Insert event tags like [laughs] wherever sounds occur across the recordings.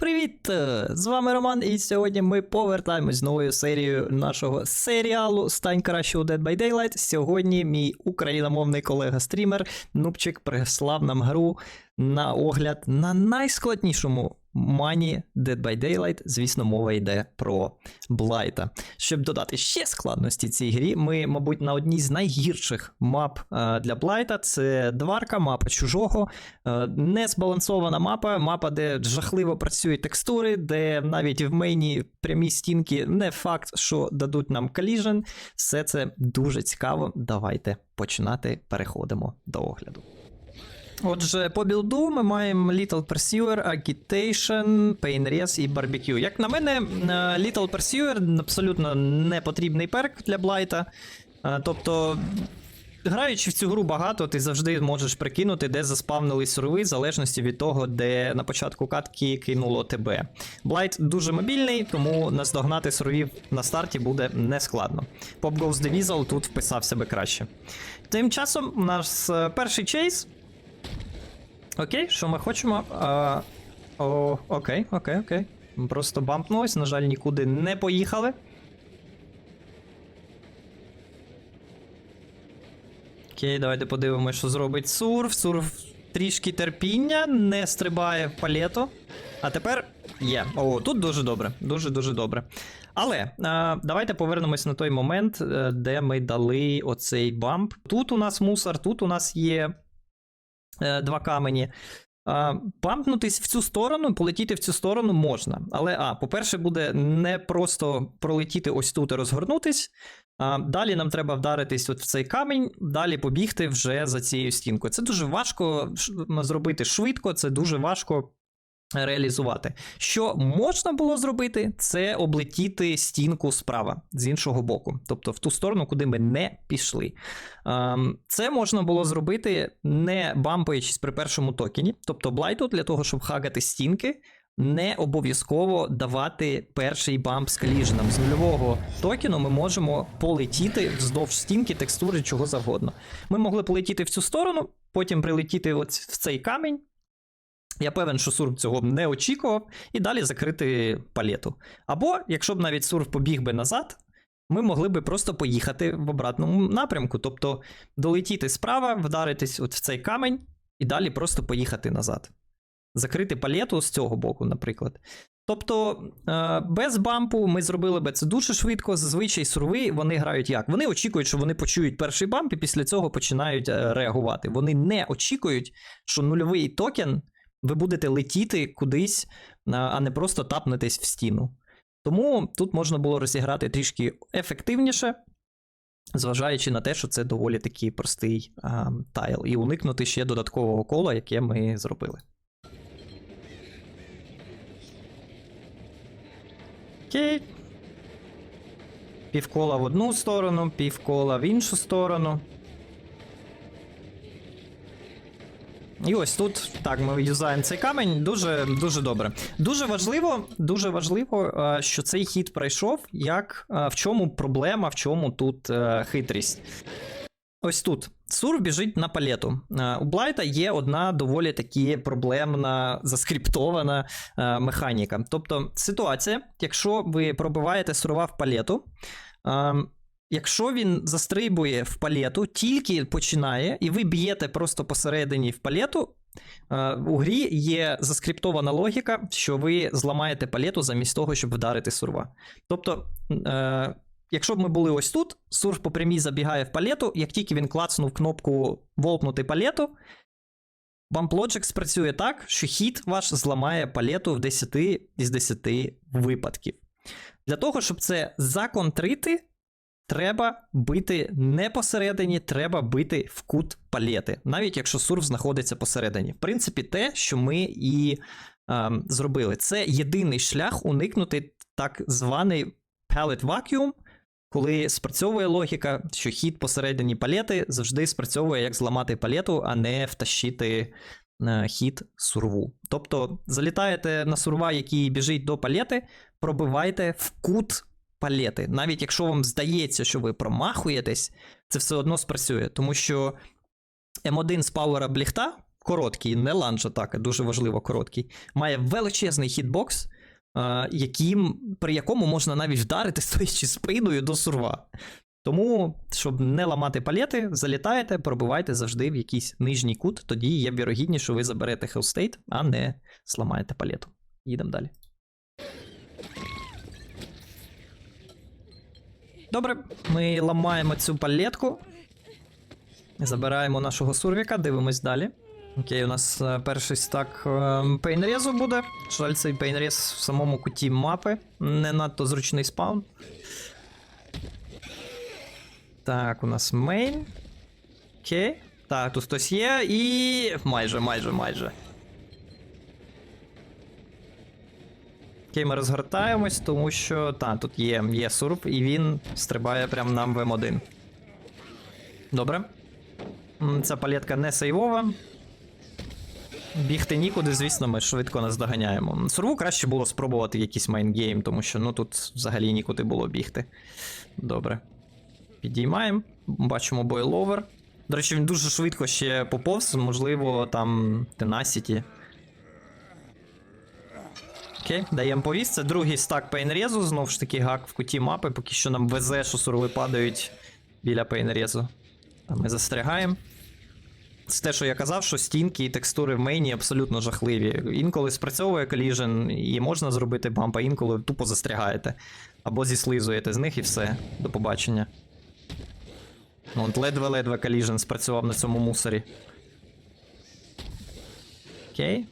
Привіт! З вами Роман, і сьогодні ми повертаємось з новою серією нашого серіалу Стань краще у Dead by Daylight. Сьогодні мій україномовний колега-стрімер Нубчик прислав нам гру на огляд на найскладнішому мані Dead by Daylight. Звісно, мова йде про Блайта. Щоб додати ще складності цій грі, ми, мабуть, на одній з найгірших мап е, для Блайта. Це Дварка, мапа чужого. Е, Незбалансована мапа, мапа, де жахливо працюють текстури, де навіть в мейні прямі стінки не факт, що дадуть нам коліжен. Все це дуже цікаво. Давайте починати. Переходимо до огляду. Отже, по білду ми маємо Little Pursuer, Agitation, Painrest і Barbecue. Як на мене, е, Little Pursuer абсолютно не потрібний перк для Блайта. Е, Тобто, граючи в цю гру багато, ти завжди можеш прикинути, де заспавнили сурви, в залежності від того, де на початку катки кинуло тебе. Блайт дуже мобільний, тому наздогнати суровів на старті буде нескладно. Pop Goes the тут вписав себе краще. Тим часом у нас е, перший чейс. Окей, що ми хочемо? А, о, окей, окей, окей. Просто бампнулось, на жаль, нікуди не поїхали. Окей, давайте подивимося, що зробить Сурф. Сурф трішки терпіння, не стрибає в палету. А тепер є. О, тут дуже добре. Дуже-дуже добре. Але а, давайте повернемось на той момент, е, де ми дали оцей бамп. Тут у нас мусор, тут у нас є два камені. Пампнутись в цю сторону, полетіти в цю сторону можна. Але, а, по-перше, буде не просто пролетіти ось тут і розгорнутись. А, далі нам треба вдаритись от в цей камінь, далі побігти вже за цією стінкою. Це дуже важко зробити швидко, це дуже важко реалізувати. Що можна було зробити, це облетіти стінку справа з іншого боку, тобто в ту сторону, куди ми не пішли. Ем, Це можна було зробити не бампаючись при першому токені. Тобто блайту для того, щоб хагати стінки, не обов'язково давати перший бамп з коліженом. З нульового токену ми можемо полетіти вздовж стінки, текстури, чого завгодно. Ми могли полетіти в цю сторону, потім прилетіти в цей камінь. Я певен, що Сурф цього б не очікував, і далі закрити палету. Або, якщо б навіть Сурф побіг би назад, ми могли би просто поїхати в обратному напрямку, тобто долетіти справа, вдаритись от в цей камень і далі просто поїхати назад. Закрити палету з цього боку, наприклад. Тобто, е, без бампу ми зробили би це дуже швидко. Зазвичай сурви вони грають як? Вони очікують, що вони почують перший бамп, і після цього починають е, реагувати. Вони не очікують, що нульовий токен ви будете летіти кудись, а- не просто тапнетесь в стіну. Тому тут можна було розіграти трішки ефективніше, зважаючи на те, що це доволі такий простий а, тайл, і уникнути ще додаткового кола, яке ми зробили. Окей. Півкола в одну сторону, півкола в іншу сторону. І ось тут так ми юзаємо цей камінь дуже дуже добре. Дуже важливо, дуже важливо, е, що цей хід пройшов. Як е, в чому проблема, в чому тут е, хитрість. Ось тут. Сурф біжить на палету. У Блайта є одна доволі таки проблемна, заскриптована механіка. Тобто ситуація, якщо ви пробиваєте сурова в палету, е, Якщо він застрибує в палету, тільки починає, і ви б'єте просто посередині в палету, е, у грі є заскриптована логіка, що ви зламаєте палету замість того, щоб вдарити сурва. Тобто, е, якщо б ми були ось тут, сурф по прямій забігає в палету, як тільки він клацнув кнопку волпнути палету, Logic спрацює так, що хід ваш зламає палету в 10 із 10 випадків. Для того, щоб це законтрити, Треба бити не посередині, треба бити в кут палети, навіть якщо сурф знаходиться посередині. В принципі, те, що ми і е, зробили, це єдиний шлях уникнути так званий palette vacuum, коли спрацьовує логіка, що хід посередині палети завжди спрацьовує як зламати палету, а не втащити е, хід сурву. Тобто залітаєте на сурва, який біжить до палети, пробивайте в кут палети. Навіть якщо вам здається, що ви промахуєтесь, це все одно спрацює, тому що М1 з пауера бліхта, короткий, не ланж атака, дуже важливо короткий. Має величезний хітбокс, е, яким, при якому можна навіть вдарити [laughs] стоячи спиною до сурва. Тому, щоб не ламати палети, залітаєте, пробивайте завжди в якийсь нижній кут, тоді є вірогідність, що ви заберете хелстейт, а не зламаєте палету. Їдемо далі. Добре, ми ламаємо цю палетку. Забираємо нашого сурвіка, дивимось далі. Окей, у нас е, перший стак е, пейнрезу буде. Жаль, цей пейнрез в самому куті мапи. Не надто зручний спаун. Так, у нас мейн. Окей. Так, тут хтось є і. майже, майже, майже. Окей, ми розгортаємось, тому що. Та, тут є, є сурп, і він стрибає прямо в М1. Добре. Ця палетка не сейвова. Бігти нікуди, звісно, ми швидко наздоганяємо. Сурву краще було спробувати якийсь майнгейм, тому що ну тут взагалі нікуди було бігти. Добре. Підіймаємо, бачимо бойловер. До речі, він дуже швидко ще поповз, можливо, там Tenacity. Окей, даємо повіс. Це другий стак пейнрезу, знов ж таки гак в куті мапи, поки що нам везе, що сурви падають біля пейнрезу. А Ми застрягаємо. Це те, що я казав, що стінки і текстури в мейні абсолютно жахливі. Інколи спрацьовує коліжен, і можна зробити бамп, а інколи тупо застрягаєте. Або зіслизуєте з них і все. До побачення. Ну, от ледве-ледве коліжен спрацював на цьому мусорі. Окей.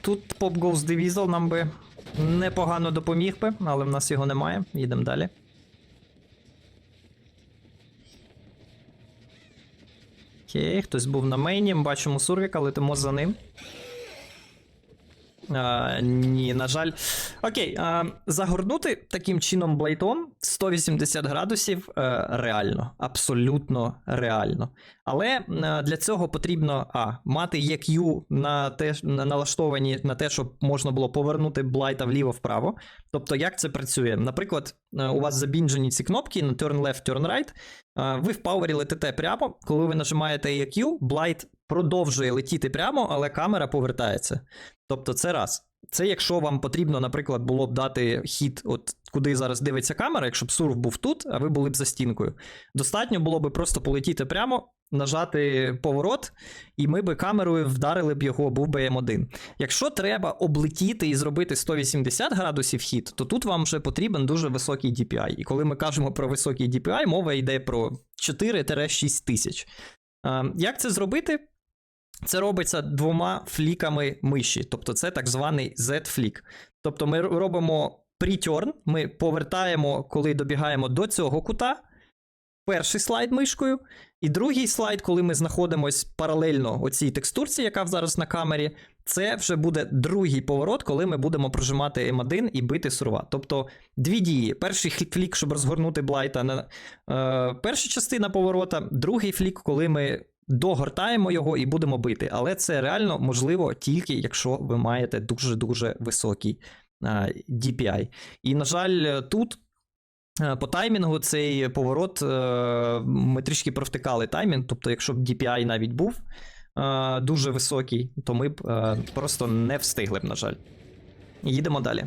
Тут Pop Ghost Division нам би непогано допоміг би, але в нас його немає. Їдемо далі. Окей, хтось був на мейні, бачимо Сурвіка, летимо за ним. А, ні, на жаль. Окей, а, загорнути таким чином блайтом 180 градусів е, реально, абсолютно реально. Але для цього потрібно а, мати EQ на те, на, налаштовані на те, щоб можна було повернути блайта вліво-вправо. Тобто, як це працює? Наприклад, е, у вас забінджені ці кнопки на turn left, turn right. Е, Ви в пауері летите прямо. Коли ви нажимаєте EQ, блайт продовжує летіти прямо, але камера повертається. Тобто, це раз. Це якщо вам потрібно, наприклад, було б дати хід, от куди зараз дивиться камера, якщо б сурф був тут, а ви були б за стінкою. Достатньо було б просто полетіти прямо, нажати поворот, і ми би камерою вдарили б його, був би М1. Якщо треба облетіти і зробити 180 градусів хід, то тут вам вже потрібен дуже високий DPI. І коли ми кажемо про високий DPI, мова йде про 4-6 тисяч. Як це зробити? Це робиться двома фліками миші, тобто це так званий Z-флік. Тобто ми робимо pre-turn, ми повертаємо, коли добігаємо до цього кута, перший слайд мишкою, і другий слайд, коли ми знаходимось паралельно оцій текстурці, яка зараз на камері, це вже буде другий поворот, коли ми будемо прожимати М1 і бити сурва. Тобто дві дії. Перший флік, щоб розгорнути блайта на е, перша частина поворота, другий флік, коли ми догортаємо його і будемо бити. Але це реально можливо тільки якщо ви маєте дуже-дуже високий е, DPI. І, на жаль, тут. е, По таймінгу цей поворот е, ми трішки провтикали таймінг. Тобто, якщо б DPI навіть був дуже високий, то ми б просто не встигли б, на жаль. Їдемо далі.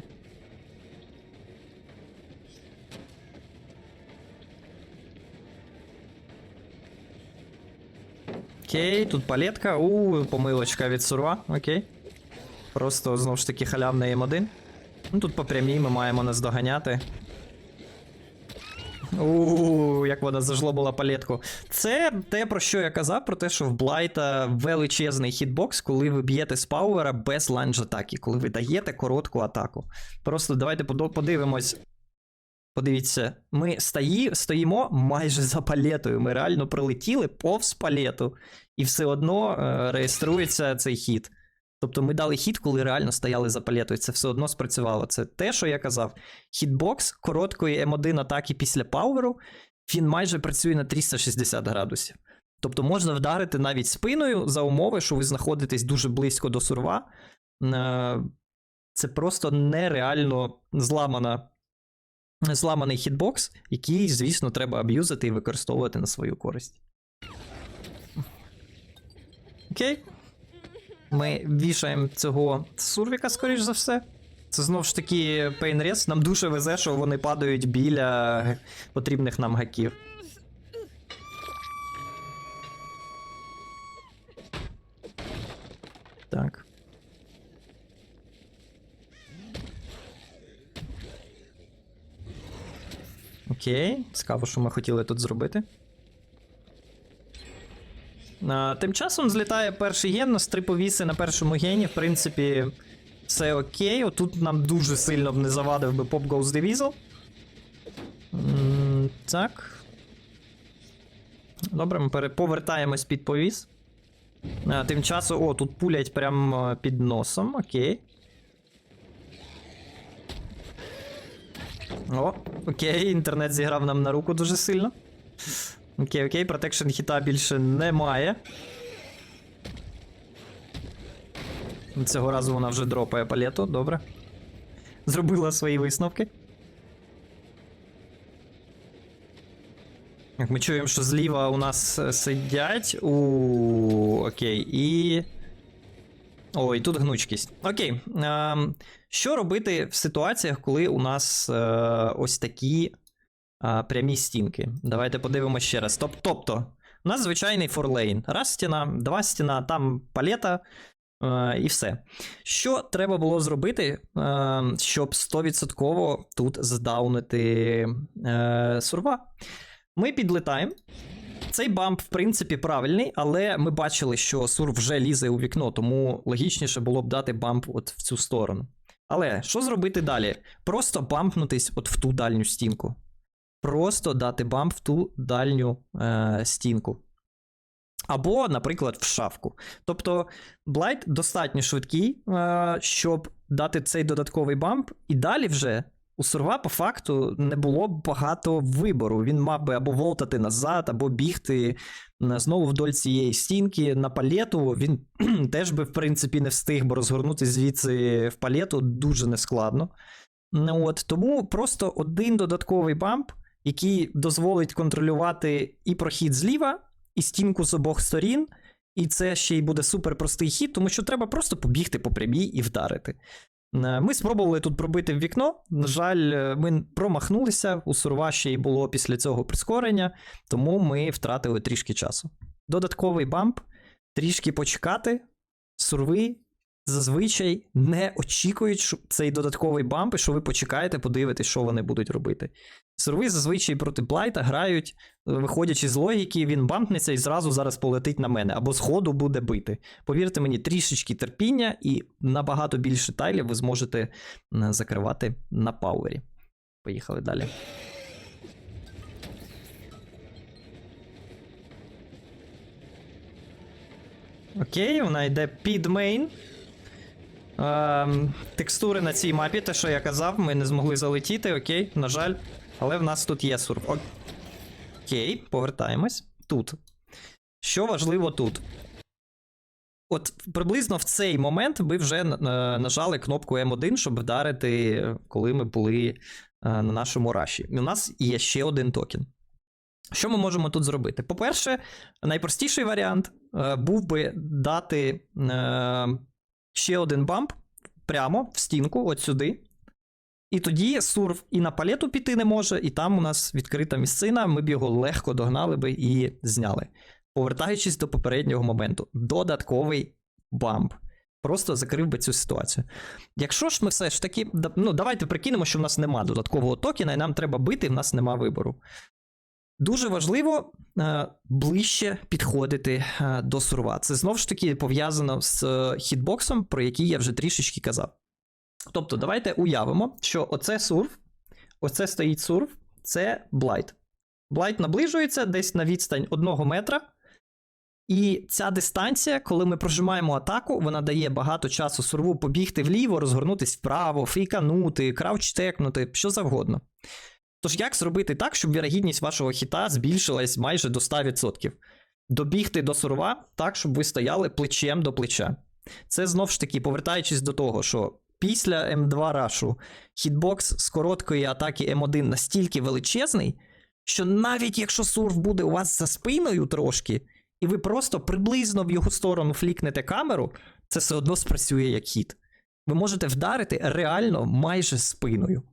Окей, тут палетка. У, помилочка від сурва. Окей. Просто знову ж таки халявний М1. Ну тут по прямій ми маємо наздоганяти. У, як вона зажлобила палетку. Це те, про що я казав, про те, що в Блайта величезний хітбокс, коли ви б'єте з пауера без ланж атаки, коли ви даєте коротку атаку. Просто давайте подивимось. Подивіться, ми стої, стоїмо майже за палетою. Ми реально прилетіли повз палету, і все одно е, реєструється цей хід. Тобто ми дали хід, коли реально стояли за палетою. Це все одно спрацювало. Це те, що я казав. Хітбокс короткої М1 атаки після пауеру, він майже працює на 360 градусів. Тобто можна вдарити навіть спиною за умови, що ви знаходитесь дуже близько до сурва. Е, Це просто нереально зламана, зламаний хітбокс, який, звісно, треба аб'юзити і використовувати на свою користь. Окей. Ми вішаємо цього сурвіка, скоріш за все. Це знову ж таки пейнрез. Нам дуже везе, що вони падають біля потрібних нам гаків. Так. Окей, цікаво, що ми хотіли тут зробити. А, тим часом злітає перший ген, у нас три повіси на першому гені. В принципі, все окей. Отут нам дуже сильно б не завадив би Pop Goes Weasel. Так. Добре, ми повертаємось під повіс. А, тим часом, о, тут пулять прямо під носом, окей. О, окей, інтернет зіграв нам на руку дуже сильно. Окей, окей, протекшн хіта більше немає. Цього разу вона вже дропає палету, добре. Зробила свої висновки. Як ми чуємо, що зліва у нас е, сидять. У окей, і. Ой, тут гнучкість. Окей. Ем, що робити в ситуаціях, коли у нас е, ось такі е, прямі стінки? Давайте подивимося ще раз. Тоб- тобто, у нас звичайний форлейн. Раз стіна, два стіна, там палета. Е, і все. Що треба було зробити, щоб 100% тут здаунити сурва? Ми підлетаємо. Цей бамп, в принципі, правильний, але ми бачили, що сур вже лізе у вікно, тому логічніше було б дати бамп от в цю сторону. Але що зробити далі? Просто бампнутись от в ту дальню стінку. Просто дати бамп в ту дальню е, стінку. Або, наприклад, в шафку. Тобто, Блайт достатньо швидкий, е, щоб дати цей додатковий бамп, і далі вже у Сурва по факту не було б багато вибору. Він мав би або волтати назад, або бігти знову вдоль цієї стінки на палету. Він [clears throat] теж би, в принципі, не встиг, бо розгорнути звідси в палету дуже нескладно. Ну, От, тому просто один додатковий бамп, який дозволить контролювати і прохід зліва, і стінку з обох сторін. І це ще й буде супер простий хід, тому що треба просто побігти по прямій і вдарити. Е, Ми спробували тут пробити в вікно. На жаль, е, ми промахнулися. У Сурва ще й було після цього прискорення, тому ми втратили трішки часу. Додатковий бамп, трішки почекати. Сурви зазвичай не очікують цей додатковий бамп, і що ви почекаєте, подивитесь, що вони будуть робити. Сурви зазвичай проти Блайта грають, виходячи з логіки, він бампнеться і зразу зараз полетить на мене, або з ходу буде бити. Повірте мені, трішечки терпіння, і набагато більше тайлів ви зможете закривати на пауері. Поїхали далі. Окей, вона йде під мейн. Ем, текстури на цій мапі, те, що я казав, ми не змогли залетіти, окей, на жаль. Але в нас тут є сурф. Окей, повертаємось. Тут. Що важливо тут? От приблизно в цей момент ви вже е, нажали кнопку М1, щоб вдарити, коли ми були е, на нашому раші. І у нас є ще один токен. Що ми можемо тут зробити? По-перше, найпростіший варіант е, був би дати ще один бамп прямо в стінку, от сюди. І тоді сурф і на палету піти не може, і там у нас відкрита місцина, ми б його легко догнали би і зняли. Повертаючись до попереднього моменту, додатковий бамп. Просто закрив би цю ситуацію. Якщо ж ми все ж таки, ну давайте прикинемо, що в нас нема додаткового токена, і нам треба бити, в нас нема вибору. Дуже важливо е, ближче підходити е, до сурва. Це знову ж таки пов'язано з е, хітбоксом, про який я вже трішечки казав. Тобто, давайте уявимо, що оце сурф, оце стоїть сурф, це блайт. Блайт наближується десь на відстань одного метра. І ця дистанція, коли ми прожимаємо атаку, вона дає багато часу сурву побігти вліво, розгорнутись вправо, фейканути, крауч-текнути, що завгодно. Тож, як зробити так, щоб вірогідність вашого хіта збільшилась майже до 100%? Добігти до сурва так, щоб ви стояли плечем до плеча. Це знов ж таки, повертаючись до того, що після М2 рашу хітбокс з короткої атаки М1 настільки величезний, що навіть якщо сурф буде у вас за спиною трошки, і ви просто приблизно в його сторону флікнете камеру, це все одно спрацює як хід. Ви можете вдарити реально майже спиною.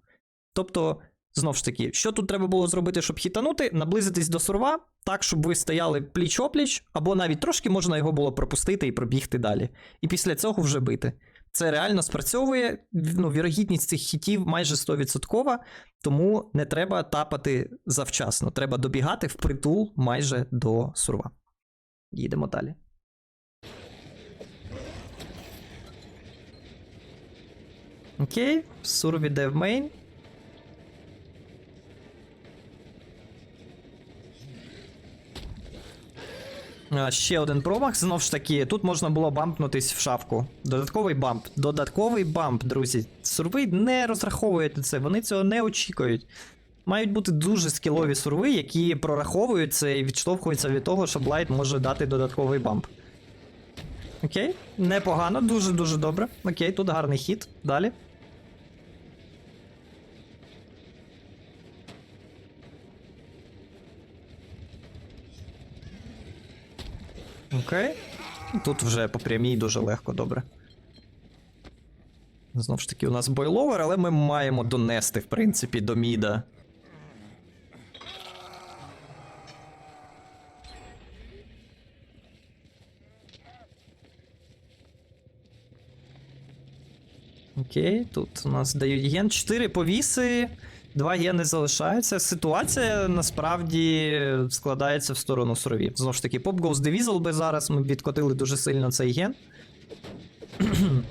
Тобто, знов ж таки, що тут треба було зробити, щоб хітанути? Наблизитись до сурва так, щоб ви стояли пліч-опліч, або навіть трошки можна його було пропустити і пробігти далі. І після цього вже бити. Це реально спрацьовує. Ну, вірогідність цих хітів майже 100%, тому не треба тапати завчасно. Треба добігати впритул майже до сурва. Їдемо далі. Окей, сурв іде в мейн. Ще один промах. Знов ж таки, тут можна було бампнутись в шапку. Додатковий бамп. Додатковий бамп, друзі. Сурви не розраховують на це, вони цього не очікують. Мають бути дуже скілові сурви, які прораховують це і відштовхуються від того, що Блайт може дати додатковий бамп. Окей, непогано, дуже-дуже добре. Окей, тут гарний хід. Далі. Окей. Тут вже по прямій дуже легко, добре. Знов ж таки, у нас бойловер, але ми маємо донести, в принципі, до міда. Окей, тут у нас дають ген. 4 повіси, 2 гени залишаються. Ситуація насправді складається в сторону суровів. Знову ж таки, Pop Goes Divisal би зараз ми відкотили дуже сильно цей ген. [clears throat]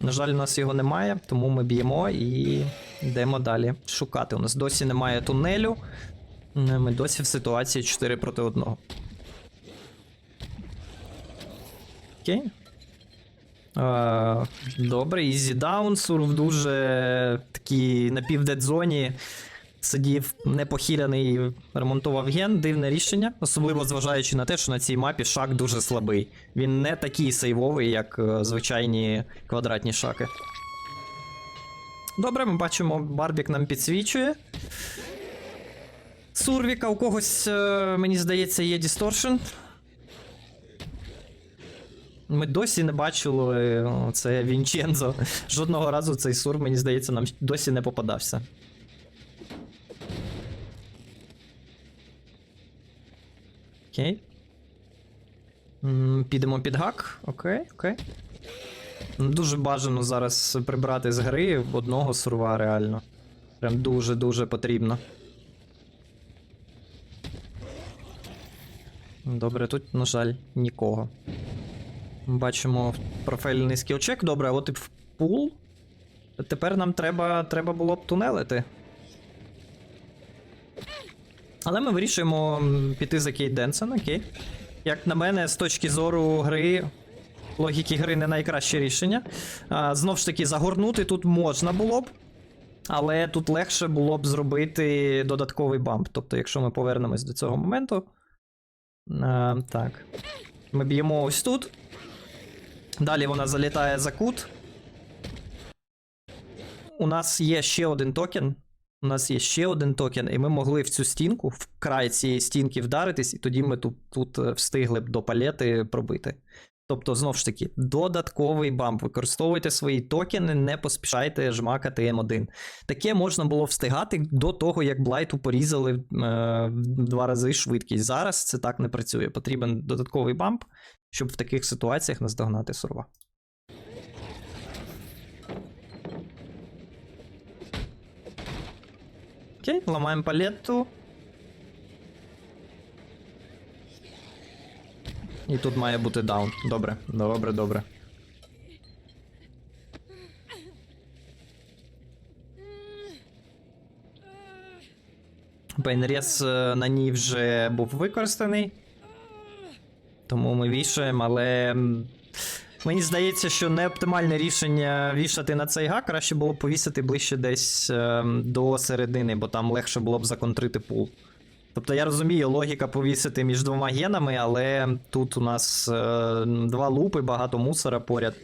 На жаль, у нас його немає, тому ми б'ємо і йдемо далі шукати. У нас досі немає тунелю. Е, Ми досі в ситуації 4 проти 1. Окей. Е, Добре, Easy Down. Сурв дуже такий на півдедзоні. Сидів непохиляний, ремонтував ген, дивне рішення, особливо зважаючи на те, що на цій мапі шак дуже слабий. Він не такий сейвовий, як е, звичайні квадратні шаки. Добре, ми бачимо, Барбік нам підсвічує. Сурвіка у когось, е, мені здається, є дісторшн. Ми досі не бачили е, це Вінчензо. [laughs] Жодного разу цей сур, мені здається, нам досі не попадався. Окей. Підемо під гак. Окей, окей. Дуже бажано зараз прибрати з гри одного сурва реально. Прям дуже-дуже потрібно. Добре, тут, на жаль, нікого. Бачимо профільний скілчек. Добре, а от і в пул. Тепер нам треба, треба було б тунелити. Але ми вирішуємо піти за Кейт Денсен, окей. Як на мене, з точки зору гри, логіки гри не найкраще рішення. А, знов ж таки, загорнути тут можна було б. Але тут легше було б зробити додатковий бамп. Тобто, якщо ми повернемось до цього моменту. А, так. Ми б'ємо ось тут. Далі вона залітає за кут. У нас є ще один токен. У нас є ще один токен, і ми могли в цю стінку, в край цієї стінки вдаритись, і тоді ми тут, тут е, встигли б до палети пробити. Тобто, знов ж таки, додатковий бамп. Використовуйте свої токени, не поспішайте жмакати М1. Таке можна було встигати до того, як Блайту порізали е, в два рази швидкість. Зараз це так не працює. Потрібен додатковий бамп, щоб в таких ситуаціях наздогнати сурва. Окей, ламаємо палетту. І тут має бути даун. Добре, добре, добре. Бейнрез е, на ній вже був використаний. Тому ми вішаємо, але. Мені здається, що не оптимальне рішення вішати на цей гак, краще було повісити ближче десь е, до середини, бо там легше було б законтрити пул. Тобто я розумію, логіка повісити між двома генами, але тут у нас е, два лупи, багато мусора поряд.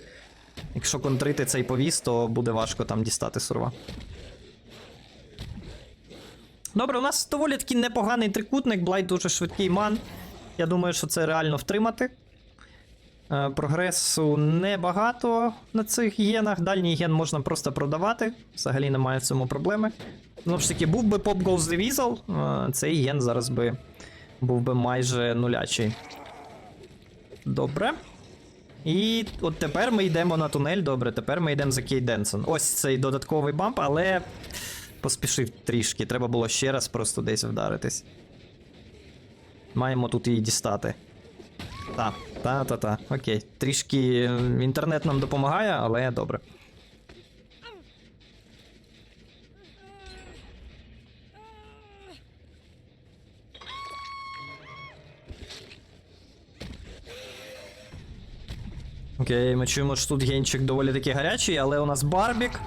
Якщо контрити цей повіс, то буде важко там дістати сурва. Добре, у нас доволі такий непоганий трикутник, Блайт дуже швидкий ман. Я думаю, що це реально втримати. Е, Прогресу небагато на цих генах. Дальній ген можна просто продавати. Взагалі немає в цьому проблеми. Знову ж таки, був би Pop Goes the Weasel, е, цей ген зараз би був би майже нулячий. Добре. І от тепер ми йдемо на тунель. Добре, тепер ми йдемо за Кейт Денсон. Ось цей додатковий бамп, але поспішив трішки. Треба було ще раз просто десь вдаритись. Маємо тут її дістати. Та, та, та, та. Окей. Трішки е, інтернет нам допомагає, але добре. Окей, ми чуємо, що тут генчик доволі таки гарячий, але у нас барбік.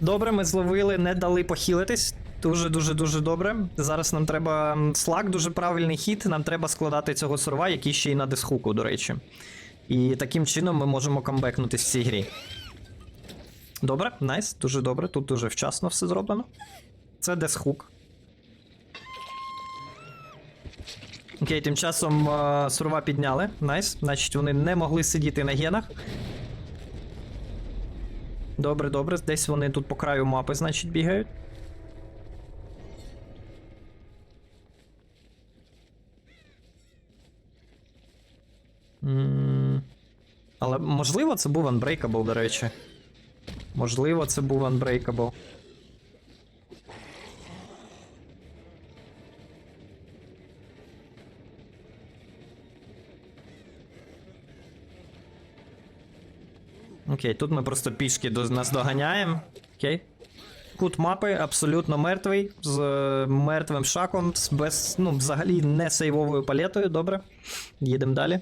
Добре, ми зловили, не дали похилитись. Дуже, дуже, дуже добре. Зараз нам треба слаг, дуже правильний хід. Нам треба складати цього сурва, який ще й на дисхуку, до речі. І таким чином ми можемо камбекнутись в цій грі. Добре, найс, дуже добре. Тут дуже вчасно все зроблено. Це десхук. Окей, тим часом е, сурва підняли. Найс. Значить, вони не могли сидіти на генах. Добре, добре. Десь вони тут по краю мапи, значить, бігають. Але можливо, це був Unbreakable, до речі. Можливо, це був Unbreakable. Окей, тут ми просто пішки до нас доганяємо. Окей. Кут мапи абсолютно мертвий, з е, мертвим шаком, з без, ну, взагалі не сейвовою палетою. Добре. Їдемо далі.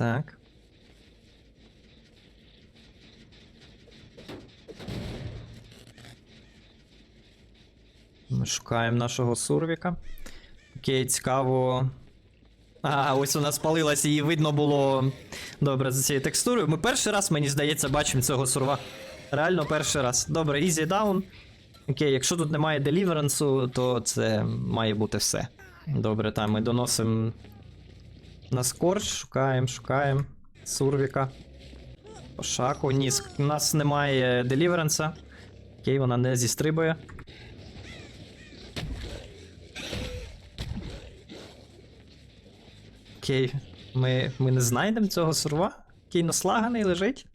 Так. Ми шукаємо нашого сурвіка. Окей, цікаво. А, ось вона спалилась, її видно було добре за цією текстурою. Ми перший раз, мені здається, бачимо цього сурва. Реально перший раз. Добре, easy down. Окей, якщо тут немає деліверансу, то це має бути все. Добре, там ми доносимо на скорч, шукаємо, шукаємо. Сурвіка. Шаку. Ні, у нас немає деліверанса. Окей, вона не зістрибує. Окей, ми, ми не знайдемо цього сурва, який наслаганий лежить.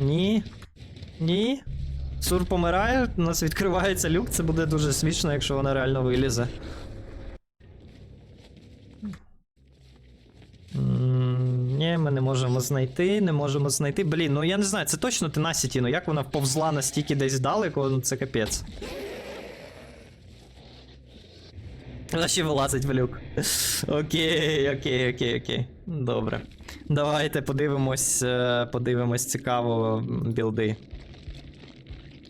Ні. Ні. Сур помирає, у нас відкривається люк, це буде дуже смішно, якщо вона реально вилізе. Ні, ми не можемо знайти, не можемо знайти. Блін, ну я не знаю, це точно Tenacity, ну як вона вповзла настільки десь далеко, ну це капець. Вона ще вилазить в люк. Окей, окей, окей, окей. Добре. Давайте подивимось, е, подивимось цікаво білди.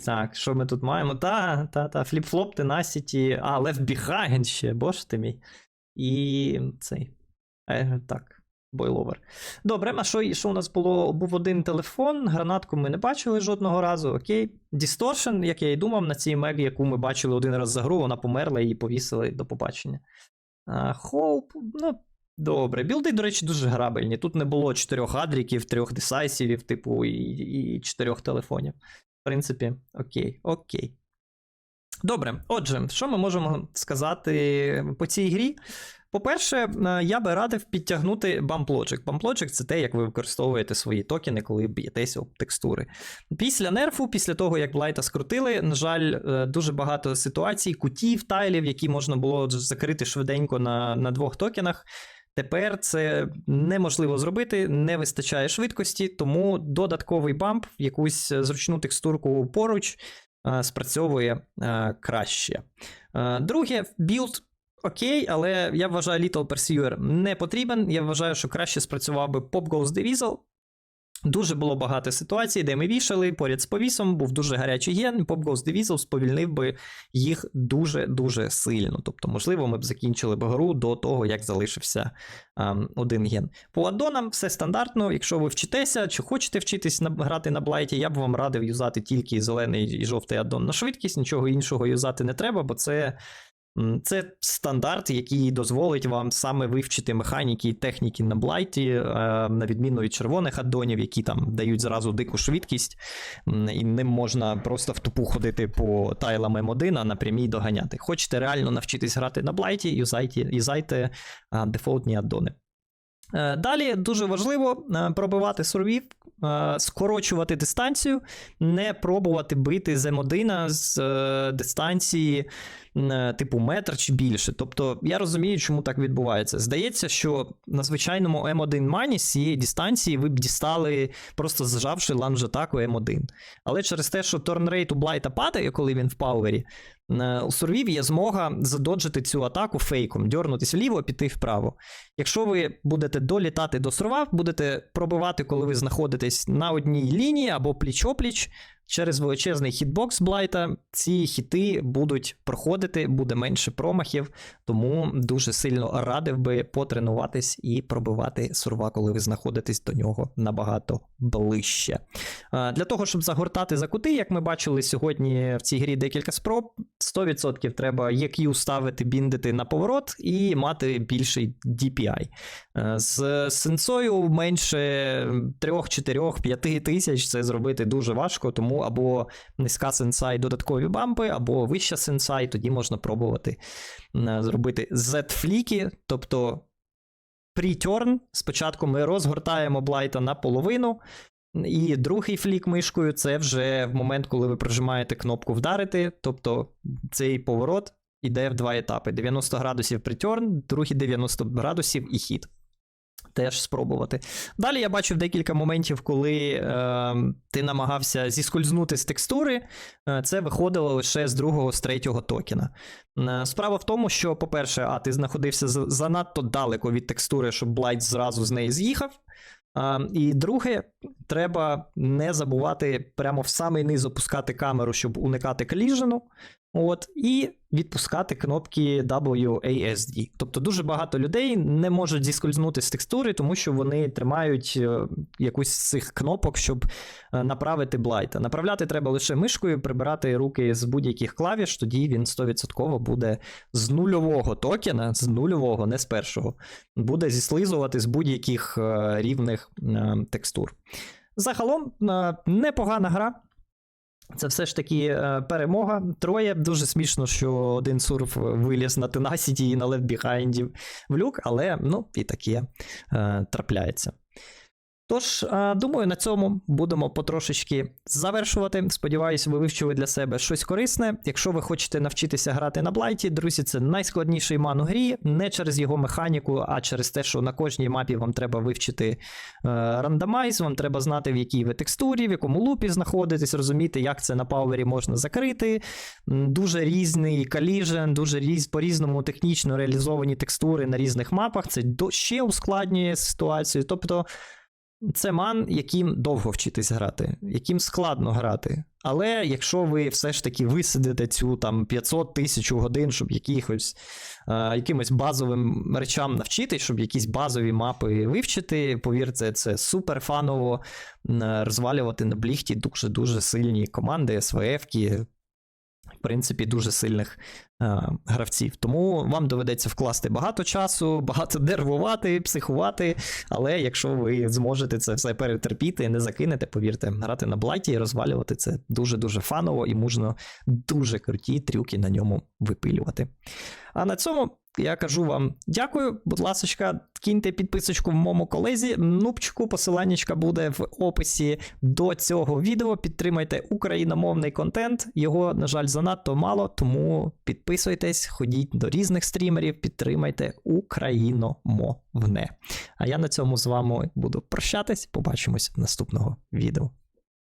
Так, що ми тут маємо? Та, та, та, фліп-флоп, Tenacity. А, Left Behind ще, боже ти мій. І цей. Е, так. Бойловер. Добре, а що, що у нас було? Був один телефон, гранатку ми не бачили жодного разу. Окей. Distortion, як я і думав, на цій мегі, яку ми бачили один раз за гру, вона померла і повісили до побачення. Хоуп, ну, добре. Білди, до речі, дуже грабельні. Тут не було чотирьох адріків, трьох десайсівів, типу, і, і чотирьох телефонів. В принципі, окей, окей. Добре, отже, що ми можемо сказати по цій грі? По-перше, е, я би радив підтягнути Bump Logic. Це те, як ви використовуєте свої токени, коли б'єтеся об текстури. Після нерфу, після того, як Блайта скрутили, на жаль, е, дуже багато ситуацій, кутів, тайлів, які можна було закрити швиденько на, на двох токенах. Тепер це неможливо зробити, не вистачає швидкості, тому додатковий бамп, якусь зручну текстурку поруч е, спрацьовує краще. Друге, білд. Окей, але я вважаю Little Pursuer не потрібен. Я вважаю, що краще спрацював би Pop Goes the Weasel. Дуже було багато ситуацій, де ми вішали поряд з повісом, був дуже гарячий ген, Pop Ghost Diesel сповільнив би їх дуже-дуже сильно. Тобто, можливо, ми б закінчили б гру до того, як залишився ем, один ген. По аддонам все стандартно. Якщо ви вчитеся чи хочете вчитись грати на блайті, я б вам радив юзати тільки зелений і жовтий аддон на швидкість, нічого іншого юзати не треба, бо це. Це стандарт, який дозволить вам саме вивчити механіки і техніки на блайті, е, на відміну від червоних аддонів, які там дають зразу дику швидкість, і ним можна просто в тупу ходити по тайлам М1, а напрямій доганяти. Хочете реально навчитись грати на блайті, юзайте, юзайте дефолтні аддони. Е, Далі дуже важливо е, пробивати сурвів, е, скорочувати дистанцію, не пробувати бити з М1 з дистанції типу метр чи більше. Тобто я розумію, чому так відбувається. Здається, що на звичайному М1 мані з цієї дистанції ви б дістали, просто зажавши ланж атаку М1. Але через те, що торнрейт у Блайта падає, коли він в пауері, у сурвів є змога задоджити цю атаку фейком, дьорнутися вліво, піти вправо. Якщо ви будете долітати до сурва, будете пробивати, коли ви знаходитесь на одній лінії або пліч-опліч, через величезний хітбокс Блайта, ці хіти будуть проходити, буде менше промахів, тому дуже сильно радив би потренуватись і пробивати сурва, коли ви знаходитесь до нього набагато ближче. Для того, щоб загортати за кути, як ми бачили сьогодні в цій грі декілька спроб, 100% треба EQ ставити, біндити на поворот і мати більший DPI. З сенсою менше 3, 4, 5 тисяч це зробити дуже важко, тому або низька сенса і додаткові бампи, або вища сенса, і тоді можна пробувати е, зробити Z-фліки, тобто pre-turn. Спочатку ми розгортаємо блайта наполовину. І другий флік мишкою це вже в момент, коли ви прожимаєте кнопку вдарити. Тобто цей поворот іде в два етапи: 90 градусів притерн, другий 90 градусів і хід. Теж спробувати. Далі я бачив декілька моментів, коли е, ти намагався зіскользнути з текстури. Е, це виходило лише з другого, з третього токена. Е, справа в тому, що, по-перше, а ти знаходився занадто далеко від текстури, щоб Блайт зразу з неї з'їхав. А, і друге, треба не забувати прямо в самий низ опускати камеру, щоб уникати коліжену. От, і відпускати кнопки WASD. Тобто дуже багато людей не можуть зіскользнути з текстури, тому що вони тримають е, якусь з цих кнопок, щоб е, направити блайта. Направляти треба лише мишкою, прибирати руки з будь-яких клавіш, тоді він 100% буде з нульового токена, з нульового, не з першого, буде зіслизувати з будь-яких е, рівних текстур. Загалом непогана гра. Це все ж таки е, перемога. Троє. Дуже смішно, що один сурф виліз на тенасіті і на Behind в люк, але ну і таке трапляється. Тож, е, думаю, на цьому будемо потрошечки завершувати. Сподіваюсь, ви вивчили для себе щось корисне. Якщо ви хочете навчитися грати на блайті, друзі, це найскладніший ман у грі, не через його механіку, а через те, що на кожній мапі вам треба вивчити е, рандомайз, вам треба знати, в якій ви текстурі, в якому лупі знаходитесь, розуміти, як це на пауері можна закрити. Дуже різний каліжен, дуже різ, по-різному технічно реалізовані текстури на різних мапах. Це ще ускладнює ситуацію. Тобто. Це ман, яким довго вчитись грати, яким складно грати. Але якщо ви все ж таки висидите цю там 500 тисяч годин, щоб якихось, е, якимось базовим речам навчитись, щоб якісь базові мапи вивчити, повірте, це супер фаново розвалювати на бліхті дуже-дуже сильні команди, СВФ-ки, в принципі, дуже сильних е, гравців. Тому вам доведеться вкласти багато часу, багато нервувати, психувати. Але якщо ви зможете це все перетерпіти, не закинете, повірте, грати на блайті і розвалювати це дуже-дуже фаново і можна дуже круті трюки на ньому випилювати. А на цьому я кажу вам дякую. Будь ласка, киньте підписочку в моєму колезі. Нупчику, посиланнячка буде в описі до цього відео. Підтримайте україномовний контент. Його, на жаль, занадто мало, тому підписуйтесь, ходіть до різних стрімерів, підтримайте україномовне. А я на цьому з вами буду прощатись. Побачимось в наступного відео.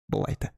Бувайте!